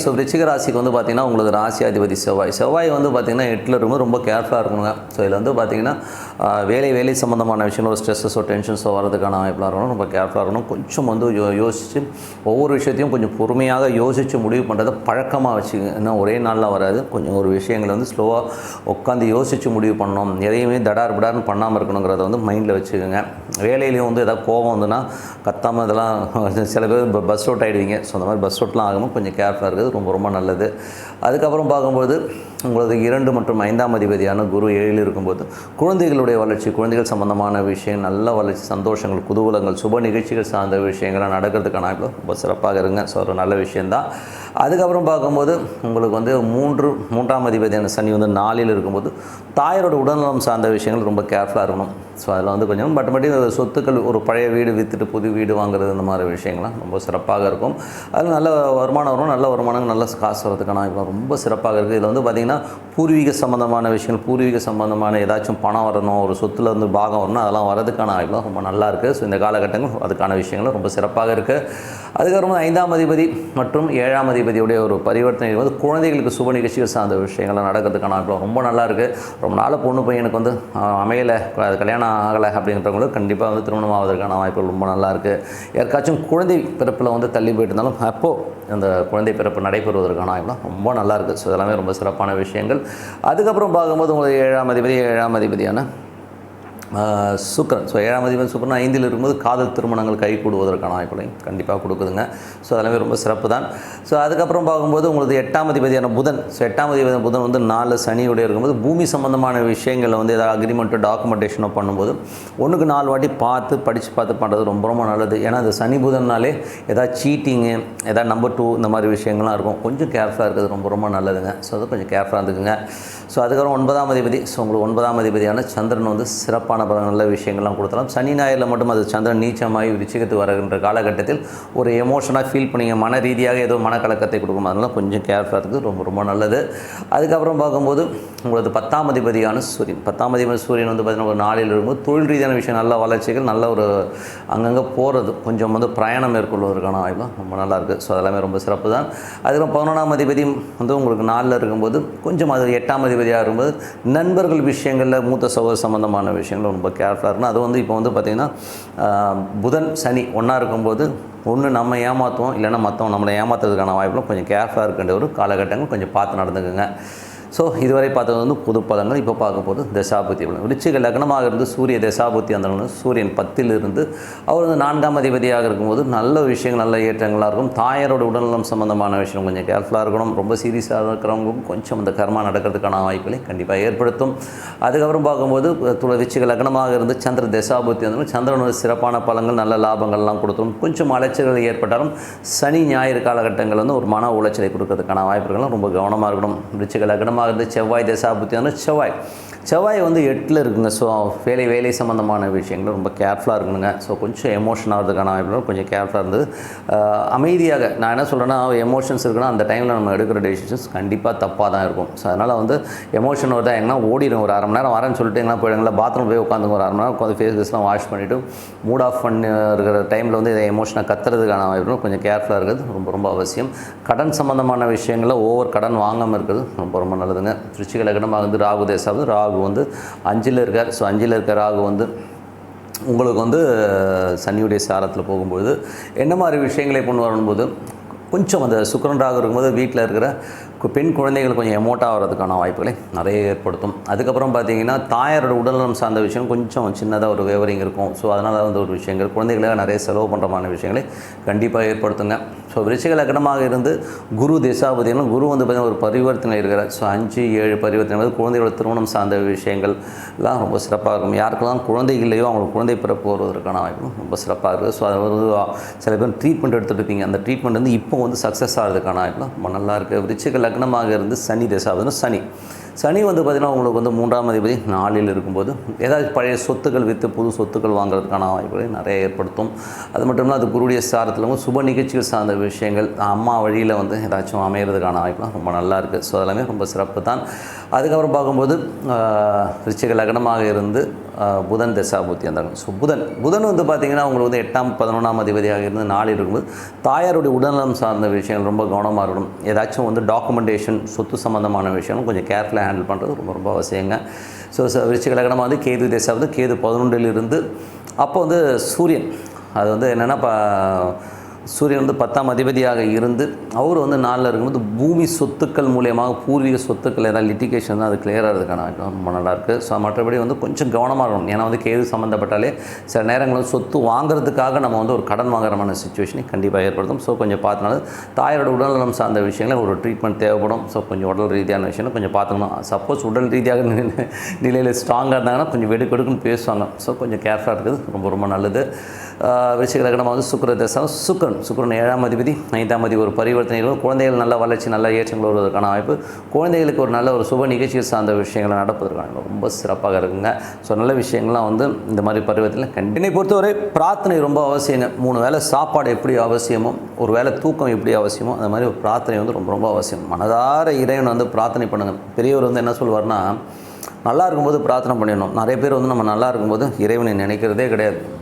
So ரிச்சிக ராசிக்கு வந்து பார்த்திங்கன்னா உங்களுக்கு ராசியாதிபதி செவ்வாய். செவ்வாய் வந்து பார்த்திங்கன்னா எட்டில் இருக்கும்போது ரொம்ப கேர்ஃபுல்லாக இருக்கணுங்க. ஸோ இதில் வந்து பார்த்திங்கன்னா வேலை வேலை சம்மந்தமான விஷயங்களோ ஸ்ட்ரெஸ்ஸஸோ டென்ஷன்ஸோ வரதுக்கான வாய்ப்பெலாம் இருக்கணும் ரொம்ப கேர்ஃபுல்லாக இருக்கணும். கொஞ்சம் வந்து யோ யோசித்து ஒவ்வொரு விஷயத்தையும் கொஞ்சம் பொறுமையாக யோசித்து முடிவு பண்ணுறதை பழக்கமாக வச்சுக்கோங்க. இன்னும் ஒரே நாளில் வராது. கொஞ்சம் ஒரு விஷயங்களை வந்து ஸ்லோவாக உட்காந்து யோசித்து முடிவு பண்ணணும். எதையுமே தடார் பிடார்னு பண்ணாமல் இருக்கணுங்கிறத வந்து மைண்டில் வச்சுக்கோங்க. வேலையிலையும் வந்து ஏதாவது கோபம் வந்துன்னா கத்தாமல் இதெல்லாம் சில பேர் பஸ் அவுட் ஆகிடுவீங்க ஸோ அந்த மாதிரி பஸ் அவுட்லாம் ஆகாமல் கொஞ்சம் கேர்ஃபுல்லாக இருக்கிறது ரொம்ப ரொம்ப நல்லது. அதுக்கப்புறம் பார்க்கும்போது உங்களது இரண்டு மற்றும் ஐந்தாம் அதிபதியான குரு ஏழில் இருக்கும்போது குழந்தைகளுடைய வளர்ச்சி குழந்தைகள் சம்பந்தமான விஷயம் நல்ல வளர்ச்சி சந்தோஷங்கள் குதூகலங்கள் சுப நிகழ்ச்சிகள் சார்ந்த விஷயங்கள்லாம் நடக்கிறதுக்கான வாய்ப்பு ரொம்ப சிறப்பாக இருங்க ஸோ ஒரு நல்ல விஷயந்தான் அதுக்கப்புறம் பார்க்கும்போது உங்களுக்கு வந்து மூன்று மூன்றாம் அதிபதியான சனி வந்து நாலில் இருக்கும்போது தாயரோட உடல்நலம் சார்ந்த விஷயங்கள் ரொம்ப கேர்ஃபுல்லாக இருக்கணும். ஸோ அதில் வந்து கொஞ்சம் பட் மற்றபடி சொத்துக்கள் ஒரு பழைய வீடு விற்றுட்டு புது வீடு வாங்குறது இந்த மாதிரி விஷயங்கள்லாம் ரொம்ப சிறப்பாக இருக்கும். அதில் நல்ல வருமானம் வரும் நல்ல வருமானம் நல்ல காசு வரதுக்கான இப்போ ரொம்ப சிறப்பாக இருக்குது. இதில் வந்து பார்த்திங்கன்னா பூர்வீக சம்மந்தமான விஷயங்கள் பூர்வீக சம்மந்தமான ஏதாச்சும் பணம் வரணும் ஒரு சொத்தில் வந்து பாகம் வரணும் அதெல்லாம் வரதுக்கான வாய்ப்புலாம் ரொம்ப நல்லா இருக்குது. ஸோ இந்த காலகட்டங்கள் அதுக்கான விஷயங்களும் ரொம்ப சிறப்பாக இருக்குது. அதுக்கப்புறம் ஐந்தாம் அதிபதி மற்றும் ஏழாம் அதிபதியுடைய ஒரு பரிவர்த்தனை வந்து குழந்தைகளுக்கு சுப நிகழ்ச்சிகள் சார்ந்த விஷயங்கள்லாம் நடக்கிறதுக்கான வாய்ப்பு ரொம்ப நல்லா இருக்குது. ரொம்ப நாள் பொண்ணு பையனுக்கு வந்து அமையலை. கல்யாணம் கல்யாணம் ஆகலை அப்படின்றவங்களுக்கு கண்டிப்பாக வந்து திருமணம் ஆவதற்கான வாய்ப்புகள் ரொம்ப நல்லா இருக்குது யாருக்காச்சும் குழந்தை பிறப்பில் வந்து தள்ளி போயிட்டு இருந்தாலும் அப்போது அந்த குழந்தை பிறப்பு நடைபெறுவதற்கான வாய்ப்புலாம் ரொம்ப நல்லாயிருக்கு. ஸோ இதெல்லாமே ரொம்ப சிறப்பான விஷயங்கள். அதுக்கப்புறம் பார்க்கும்போது உங்களுக்கு ஏழாம் அதிபதி ஏழாம் அதிபதியான சுக்கரன். ஸோ ஏழாம் அதிபதி சுக்கரன் ஐந்தில் இருக்கும்போது காதல் திருமணங்கள் கை கூடுவதற்கான வாய்ப்புகளையும் கண்டிப்பாக கொடுக்குதுங்க. ஸோ அதெல்லாமே ரொம்ப சிறப்பு தான். ஸோ அதுக்கப்புறம் பார்க்கும்போது உங்களுக்கு எட்டாம் அதிபதியான புதன். ஸோ எட்டாம் அதிபதியான புதன் வந்து நாலு சனியுடைய இருக்கும்போது பூமி சம்பந்தமான விஷயங்களில் வந்து ஏதாவது அக்ரிமெண்ட்டோ டாக்குமெண்டேஷனோ பண்ணும்போது ஒன்றுக்கு நாலு வாட்டி பார்த்து படித்து பார்த்து பண்ணுறது ரொம்ப ரொம்ப நல்லது. ஏன்னா அது சனி புதன்னாலே ஏதாவது சீட்டிங்கு ஏதாவது நம்பர் டூ இந்த மாதிரி விஷயங்கள்லாம் இருக்கும். கொஞ்சம் கேர்ஃபுல்லாக இருக்கிறது ரொம்ப ரொம்ப நல்லதுங்க. ஸோ அது கொஞ்சம் கேர்ஃபுல்லாக இருந்துக்குங்க. ஸோ அதுக்கப்புறம் ஒன்பதாம் அதிபதி. ஸோ உங்களுக்கு ஒன்பதாம் அதிபதியான சந்திரன் வந்து சிறப்பான பல நல்ல விஷயங்கள்லாம் கொடுத்தலாம் சனி ஞாயிறில் மட்டும் அது சந்திரன் நீச்சமாகி விருச்சிகத்து வருகின்ற காலகட்டத்தில் ஒரு எமோஷனாக ஃபீல் பண்ணிங்க. மன ரீதியாக ஏதோ மனக்கலக்கத்தை கொடுக்கும். அதனால கொஞ்சம் கேர்ஃபுல்லாக இருக்குது ரொம்ப ரொம்ப நல்லது. அதுக்கப்புறம் பார்க்கும்போது உங்களது பத்தாம் அதிபதியான சூரியன். பத்தாம் அதிபதி சூரியன் வந்து பார்த்திங்கன்னா ஒரு நாளில் இருக்கும்போது தொழில் ரீதியான விஷயம் நல்ல வளர்ச்சிகள் நல்ல ஒரு அங்கங்கே போகிறது கொஞ்சம் வந்து பிரயாணம் மேற்கொள்வதற்கான வாய்ப்பு ரொம்ப நல்லாயிருக்கு ஸோ அதெல்லாமே ரொம்ப சிறப்பு தான் அதுக்கப்புறம் பதினொன்றாம் அதிபதி வந்து உங்களுக்கு நாளில் இருக்கும்போது கொஞ்சம் அது எட்டாம் அதிபதியாக இருக்கும்போது நண்பர்கள் விஷயங்களில் மூத்த சகோதர சம்மந்தமான விஷயங்கள் ரொம்ப கேர்ஃபுல்லாக இருக்கணும். அது வந்து இப்போ வந்து பார்த்திங்கன்னா புதன் சனி ஒன்றா இருக்கும்போது ஒன்று நம்ம ஏமாற்றுவோம் இல்லைன்னா மற்றவங்க நம்மளை ஏமாத்துறதுக்கான வாய்ப்புலாம் கொஞ்சம் கேர்ஃபுல்லாக இருக்கின்ற ஒரு காலகட்டங்கள் கொஞ்சம் பார்த்து நடந்துக்குங்க. ஸோ இதுவரை பார்த்தது வந்து புது பலன்கள் இப்போ பார்க்க போகிறது தசாபுத்தி பலன் விருச்சிக லக்னமாக இருந்து சூரிய தசாபுத்தி அந்த சூரியன் பத்தில் இருந்து அவர் வந்து நான்காம் அதிபதியாக இருக்கும்போது நல்ல விஷயங்கள் நல்ல ஏற்றங்களாக இருக்கும். தாயாரோட உடல்நலம் சம்பந்தமான விஷயம் கொஞ்சம் கேர்ஃபுல்லாக இருக்கணும். ரொம்ப சீரியஸாக இருக்கிறவங்களுக்கும் கொஞ்சம் அந்த கர்மா நடக்கிறதுக்கான வாய்ப்புகளை கண்டிப்பாக ஏற்படுத்தும். அதுக்கப்புறம் பார்க்கும்போது துள விருச்சிக லக்னமாக இருந்து சந்திர தசாபுத்தி அந்த சந்திரனோட சிறப்பான பலங்கள் நல்ல லாபங்கள்லாம் கொடுத்துரும். கொஞ்சம் அலைச்சல்கள் ஏற்பட்டாலும் சனி ஞாயிறு காலகட்டங்கள் வந்து ஒரு மன உளைச்சலை கொடுக்கறதுக்கான வாய்ப்புகளும் ரொம்ப கவனமாக இருக்கணும். விருச்சிக லக்னமாக இருந்து செவ்வாய் தசாபுத்தியான செவ்வாய். செவ்வாய் வந்து எட்டில் இருக்குங்க. ஸோ வேலை வேலை சம்மந்தமான விஷயங்கள் ரொம்ப கேர்ஃபுல்லாக இருக்கணுங்க. ஸோ கொஞ்சம் எமோஷன் ஆகிறதுக்கான வாய்ப்புகள் கொஞ்சம் கேர்ஃபுல்லாக இருந்து அமைதியாக நான் என்ன சொல்கிறேன்னா எமோஷன்ஸ் இருக்குன்னா அந்த டைமில் நம்ம எடுக்கிற டெசிஷன்ஸ் கண்டிப்பாக தப்பாக தான் இருக்கும். ஸோ அதனால் வந்து எமோஷன் வருதா எங்கன்னா ஓடிடும் ஒரு அரை மணி நேரம் வரேன்னு சொல்லிட்டு எங்கன்னா போயிடுங்களா பாத்ரூம் போய் உட்காந்துங்க. ஒரு அரை மணி நேரம் உட்காந்து ஃபேஸ் ஃபேஸ்லாம் வாஷ் பண்ணிவிட்டு மூட் ஆஃப் பண்ணி இருக்கிற டைமில் வந்து இதை எமோஷனை கத்துறதுக்கான வாய்ப்பு கொஞ்சம் கேர்ஃபுல்லாக இருக்கிறது ரொம்ப ரொம்ப அவசியம். கடன் சம்மந்தமான விஷயங்களில் ஓவர் கடன் வாங்காமல் இருக்கிறது ரொம்ப ரொம்ப நல்லது. நல்லதுங்க திருச்சிக லக்னமாக வந்து ராகு தேசாவது ராகு வந்து அஞ்சில் இருக்கார். ஸோ அஞ்சில் இருக்க ராகு வந்து உங்களுக்கு வந்து சனியுடைய சாரத்தில் போகும்பொழுது என்ன மாதிரி விஷயங்களை கொண்டு வரும்போது கொஞ்சம் அந்த சுக்கரன் ராகு இருக்கும்போது வீட்டில் இருக்கிற கு- பெண் குழந்தைகள் கொஞ்சம் எமோட்டாக வர்றதுக்கான வாய்ப்புகளை நிறைய ஏற்படுத்தும். அதுக்கப்புறம் பார்த்தீங்கன்னா தாயாரோட உடல்நலம் சார்ந்த விஷயம் கொஞ்சம் சின்னதாக ஒரு வேவரிங் இருக்கும். ஸோ அதனால் வந்து ஒரு விஷயங்கள் குழந்தைகளுக்காக நிறைய செலவு பண்ணுறமான விஷயங்களை கண்டிப்பாக ஏற்படுத்துங்க. ஸோ விருச்சிக லக்னமாக இருந்து குரு திசாபதிகளும் குரு வந்து பார்த்தீங்கன்னா ஒரு பரிவர்த்தனை இருக்கிறார். ஸோ அஞ்சு ஏழு பரிவர்த்தனை வந்து குழந்தைகளோட திருமணம் சார்ந்த விஷயங்கள் எல்லாம் ரொம்ப சிறப்பாக இருக்கும். யாருக்கெல்லாம் குழந்தை இல்லையோ அவங்களுக்கு குழந்தை பிறப்பு வருவதற்கான வாய்ப்பும் ரொம்ப சிறப்பாக இருக்குது. ஸோ அது வந்து சில பேர் ட்ரீட்மெண்ட் எடுத்துகிட்டு இருப்பீங்க அந்த ட்ரீட்மெண்ட் வந்து இப்போ வந்து சக்ஸஸ் ஆகிறதுக்கான வாய்ப்புலாம் ரொம்ப நல்லா இருக்குது. விருச்சிக லக்னமாக இருந்து சனி தசாபதி சனி. சனி வந்து பார்த்திங்கன்னா உங்களுக்கு வந்து மூன்றாம் அதிபதி நாளில் இருக்கும்போது ஏதாவது பழைய சொத்துக்கள் விற்று புது சொத்துக்கள் வாங்குறதுக்கான வாய்ப்புகளை நிறைய ஏற்படுத்தும். அது மட்டும் இல்லாமல் அது குருடைய சாரத்தில் சுப நிகழ்ச்சிகள் சார்ந்த விஷயங்கள் அம்மா வழியில் வந்து ஏதாச்சும் அமைகிறதுக்கான வாய்ப்புலாம் ரொம்ப நல்லா இருக்குது ஸோ அதெல்லாமே ரொம்ப சிறப்பு தான் அதுக்கப்புறம் பார்க்கும்போது ரிச்சிகள் அகனமாக லக்னமாக இருந்து புதன் தசாபூர்த்தி அந்த ஸோ புதன் புதன் வந்து பார்த்திங்கன்னா அவங்களுக்கு வந்து எட்டாம் பதினொன்றாம் அதிபதியாக இருந்து நாளில் இருக்கும்போது தாயாருடைய உடல்நலம் சார்ந்த விஷயங்கள் ரொம்ப கவனமாக இருக்கணும். ஏதாச்சும் வந்து டாக்குமெண்டேஷன் சொத்து சம்மந்தமான விஷயம் கொஞ்சம் கேர்ஃபுல்லாக ஹேண்டில் பண்ணுறது ரொம்ப ரொம்ப அவசியங்க. ஸோ விருச்சிகலகணமாக வந்து கேது தேசம் வந்து கேது பதினொன்றில் இருந்து அப்போ வந்து சூரியன் அது வந்து என்னென்னா இப்போ சூரியன் வந்து பத்தாம் அதிபதியாக இருந்து அவர் வந்து நாளில் இருக்கும்போது பூமி சொத்துக்கள் மூலியமாக பூர்வீக சொத்துக்கள் ஏதாவது லிட்டிகேஷன் தான் அது கிளியர் ஆகிறதுக்கான ரொம்ப நல்லா இருக்குது ஸோ மற்றபடி வந்து கொஞ்சம் கவனமாக இருக்கணும். ஏன்னா வந்து கேது சம்மந்தப்பட்டாலே சில நேரங்களில் சொத்து வாங்குறதுக்காக நம்ம வந்து ஒரு கடன் வாங்குறமான சுச்சுவேஷனை கண்டிப்பாக ஏற்படுத்தும். ஸோ கொஞ்சம் பார்த்தனால தாயோட உடல்நலம் சார்ந்த விஷயங்களை ஒரு ட்ரீட்மெண்ட் தேவைப்படும். ஸோ கொஞ்சம் உடல் ரீதியான விஷயம் கொஞ்சம் பார்த்துக்கணும் சப்போஸ் உடல் ரீதியாக நிலையில் ஸ்ட்ராங்காக இருந்தாங்கன்னா கொஞ்சம் வெடுக்கெடுக்குன்னு பேசுவாங்க. ஸோ கொஞ்சம் கேர்ஃபுல்லாக இருக்குது ரொம்ப ரொம்ப நல்லது. விஷய நம்ம வந்து சுக்கிர தசம் சுக்கரன். சுக்கிரன் ஏழாம் அதிபதி ஐந்தாம் அதிபதி ஒரு பரிவர்த்தனை இருக்கும் குழந்தைகள் நல்ல வளர்ச்சி நல்ல ஏற்றங்கள் வருவதற்கான வாய்ப்பு குழந்தைகளுக்கு ஒரு நல்ல ஒரு சுப நிகழ்ச்சிகள் சார்ந்த விஷயங்களை நடப்பதற்கான ரொம்ப சிறப்பாக இருக்குங்க. ஸோ நல்ல விஷயங்கள்லாம் வந்து இந்த மாதிரி பருவத்தில் கண்டினியூ பொறுத்தவரை பிரார்த்தனை ரொம்ப அவசியங்க. மூணு வேளை சாப்பாடு எப்படி அவசியமோ ஒரு வேளை தூக்கம் எப்படி அவசியமோ அந்த மாதிரி ஒரு பிரார்த்தனை வந்து ரொம்ப ரொம்ப அவசியம். மனதார இறைவன் வந்து பிரார்த்தனை பண்ணுங்க. பெரியவர் வந்து என்ன சொல்வார்னா நல்லா இருக்கும்போது பிரார்த்தனை பண்ணிடணும். நிறைய பேர் வந்து நம்ம நல்லா இருக்கும்போது இறைவனை நினைக்கிறதே கிடையாது.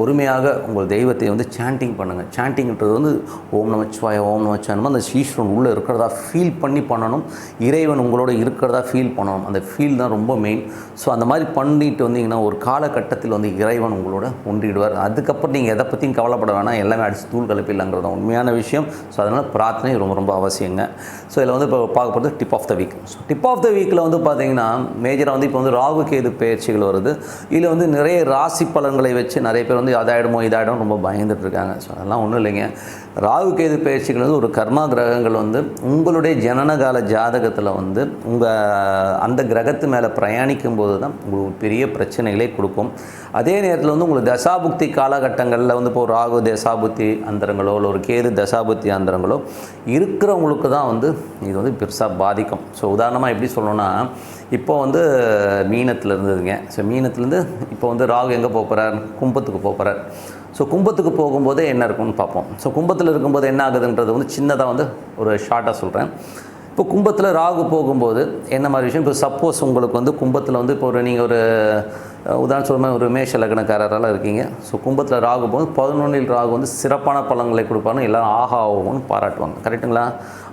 பொறுமையாக உங்கள் தெய்வத்தை வந்து சாண்டிங் பண்ணுங்கள் சாண்டிங்ன்றது வந்து ஓம் நமச்சிவாய ஓம் நமச்சிவாயம் அந்த ஈஸ்வரன் உள்ளே இருக்கிறதா ஃபீல் பண்ணி பண்ணணும். இறைவன் உங்களோட இருக்கிறதா ஃபீல் பண்ணணும். அந்த ஃபீல் தான் ரொம்ப மெயின் ஸோ அந்த மாதிரி பண்ணிட்டு வந்தீங்கன்னா ஒரு காலகட்டத்தில் வந்து இறைவன் உங்களோட ஒன்றிடுவார் அதுக்கப்புறம் நீங்கள் எதை பற்றியும் கவலைப்பட வேணாம். எல்லாமே அடிச்சு தூள் கலப்பில்லைங்கிறது தான் உண்மையான விஷயம். ஸோ அதனால் பிரார்த்தனை ரொம்ப ரொம்ப அவசியங்க. ஸோ இதில் வந்து இப்போ பார்க்க போகிறது tip of the week so tip of the வீக்கில் வந்து பார்த்தீங்கன்னா மேஜராக வந்து இப்போ வந்து ராகு கேது பயிற்சிகள் வருது. இதில் வந்து நிறைய ராசி பலன்களை வச்சு நிறைய பேர் வந்து அதாயிடுமோ இதாயிடும் ரொம்ப பயந்துட்டு இருக்காங்க. ஸோ அதெல்லாம் ஒன்றும் இல்லைங்க. ராகு கேது பயிற்சிகள் வந்து ஒரு கர்மா கிரகங்கள் வந்து உங்களுடைய ஜனனகால ஜாதகத்தில் வந்து உங்கள் அந்த கிரகத்து மேலே பிரயாணிக்கும் போது தான் உங்களுக்கு பெரிய பிரச்சனைகளை கொடுக்கும். அதே நேரத்தில் வந்து உங்களுக்கு தசாபுக்தி காலகட்டங்களில் வந்து இப்போ ராகு தசாபுத்தி அந்தரங்களோ இல்லை ஒரு கேது தசாபுத்தி அந்தரங்களோ இருக்கிறவங்களுக்கு தான் வந்து இது வந்து பெருசாக பாதிக்கும். ஸோ உதாரணமாக எப்படி சொல்லணும்னா இப்போ வந்து மீனத்தில் இருந்ததுங்க. ஸோ மீனத்துலேருந்து இப்போ வந்து ராகு எங்கே போக போகிறார் கும்பத்துக்கு போக போகிறார் ஸோ கும்பத்துக்கு போகும்போதே என்ன இருக்கும்னு பார்ப்போம். ஸோ கும்பத்தில் இருக்கும்போது என்ன ஆகுதுன்றது வந்து சின்னதாக வந்து ஒரு ஷார்ட்டாக சொல்கிறேன் இப்போ கும்பத்தில் ராகு போகும்போது என்ன மாதிரி விஷயம்? இப்போ சப்போஸ் உங்களுக்கு வந்து கும்பத்தில் வந்து இப்போ ஒரு நீங்கள் ஒரு உதாரணம் சொல்லுமா ஒரு மேஷ லக்னக்காரரெல்லாம் இருக்கீங்க. ஸோ கும்பத்தில் ராகு போது பதினொன்றில் ராகு வந்து சிறப்பான பலன்களை கொடுப்பாருன்னு எல்லாரும் ஆஹா ஆகும்னு பாராட்டுவாங்க. கரெக்டுங்களா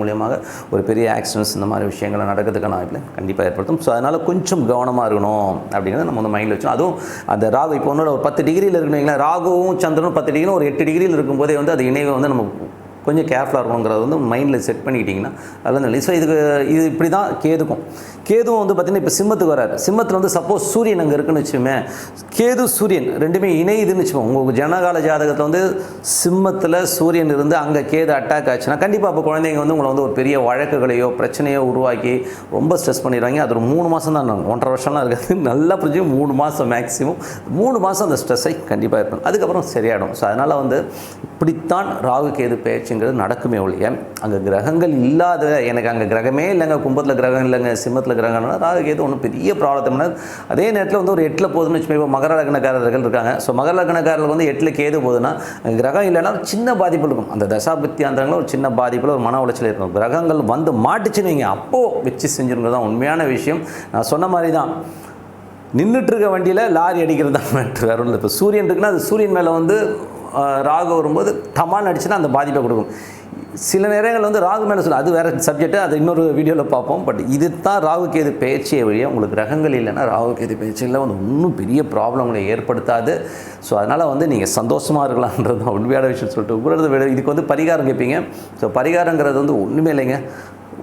மூலியமாக ஒரு பெரிய ஆக்சிடென்ட்ஸ் இந்த மாதிரி விஷயங்கள் நடக்கிறதுக்கான வாய்ப்பில் கண்டிப்பாக ஏற்படுத்தும். ஸோ அதனால் கொஞ்சம் கவனமாக இருக்கணும் அப்படிங்கிறத நம்ம வந்து மைண்டில் வச்சோம் அதுவும் அந்த ராகு இப்போ ஒன்று ஒரு பத்து டிகிரியில் இருக்குன்னு ராகுவும் சந்திரனும் பத்து டிகிரியும் ஒரு எட்டு டிகிரியில் இருக்கும்போதே வந்து அது இணைவை வந்து நம்ம கொஞ்சம் கேர்ஃபுல்லாக இருக்கணுங்கிறத வந்து மைண்டில் செட் பண்ணிக்கிட்டிங்கன்னா அதில் நல்லது. ஸோ இதுக்கு இது இப்படி தான் கேதுக்கும். கேதுவும் வந்து பார்த்திங்கன்னா இப்போ சிம்மத்துக்கு வராரு. சிம்மத்தில் வந்து சப்போஸ் சூரியன் அங்கே இருக்குன்னு வச்சுமே கேது சூரியன் ரெண்டுமே இணையுதுன்னு வச்சுக்கோங்க. உங்கள் ஜனகால ஜாதகத்தில் வந்து சிம்மத்தில் சூரியன் இருந்து அங்கே கேது அட்டாக் ஆச்சுன்னா கண்டிப்பாக அப்போ குழந்தைங்க வந்து உங்களை வந்து ஒரு பெரிய வழக்குகளையோ பிரச்சனையோ உருவாக்கி ரொம்ப ஸ்ட்ரெஸ் பண்ணிடுவாங்க. அது ஒரு மூணு மாதம் தான் ஒன்றரை வருஷம்லாம் இருக்காது. நல்லா புரிஞ்சு மூணு மாதம் மேக்ஸிமம் மூணு மாதம் அந்த ஸ்ட்ரெஸ்ஸை கண்டிப்பாக இருக்கும் அதுக்கப்புறம் சரியாயிடும். ஸோ அதனால் வந்து இப்படித்தான் ராகு கேது பயிற்சிங்கிறது நடக்குமே ஒழிய அங்கே கிரகங்கள் இல்லாத எனக்கு அங்கே கிரகமே இல்லைங்க கும்பத்தில் கிரகம் இல்லைங்க சிம்மத்தில் கிரகம்னா ராகு கேது ஒன்றும் பெரிய ப்ராப்ளம் அதே நேரத்தில் வந்து ஒரு எட்டில் போகுதுன்னு வச்சுக்கோங்க இப்போ மகர லக்னக்காரர்கள் இருக்காங்க. ஸோ மகர லக்னக்காரர்கள் வந்து எட்டில் கேது போகுதுன்னா கிரகம் இல்லைன்னா ஒரு சின்ன பாதிப்பு இருக்கும். அந்த தசாபத்தியாந்திரங்களில் ஒரு சின்ன பாதிப்பில் ஒரு மன உளைச்சல் இருக்கும் கிரகங்கள் வந்து மாட்டுச்சுன்னு நீங்கள் அப்போது வச்சு செஞ்சுருங்க தான் உண்மையான விஷயம். நான் சொன்ன மாதிரி தான் நின்றுட்டு இருக்க வண்டியில் லாரி அடிக்கிறது தான் மேட்ரு வேறு ஒன்றும் இப்போ சூரியன் இருக்குன்னா அது சூரியன் மேலே வந்து ராகு வரும்போது டமால் அடிச்சுன்னா அந்த பாதிப்பை கொடுக்கும். சில நேரங்கள் வந்து ராகு மேலே சொல்ல அது வேறு சப்ஜெக்ட்டு அது இன்னொரு வீடியோவில் பார்ப்போம். பட் இது தான் ராகு கேது பேச்சியை வழியாக உங்களுக்கு கிரகங்கள் இல்லைன்னா ராகு கேது பேச்சில் வந்து இன்னும் பெரிய ப்ராப்ளங்களை ஏற்படுத்தாது. ஸோ அதனால் வந்து நீங்கள் சந்தோஷமாக இருக்கலான்றது தான் உண்மையான விஷயம் சொல்லிட்டு உங்களது விட இதுக்கு வந்து பரிகாரம் கேட்பீங்க. ஸோ பரிகாரங்கிறது வந்து ஒன்றுமே இல்லைங்க.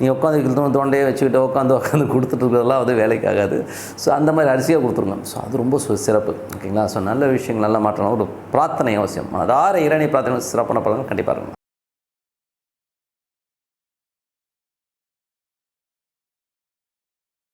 நீ உட்காந்து தோண தோண்டையே வச்சுக்கிட்டு உட்காந்து உட்காந்து கொடுத்துட்டு இருக்கிறதெல்லாம் வந்து வேலைக்கு ஆகாது ஸோ அந்த மாதிரி அரிசியாக கொடுத்துருங்க ஸோ அது ரொம்ப சிறப்பு. ஓகேங்களா? ஸோ நல்ல விஷயங்கள் நல்ல மாற்றம் ஒரு பிரார்த்தனை அவசியம். அதார இரணி பிரார்த்தனை சிறப்பான பலன் கண்டிப்பாக இருக்கும்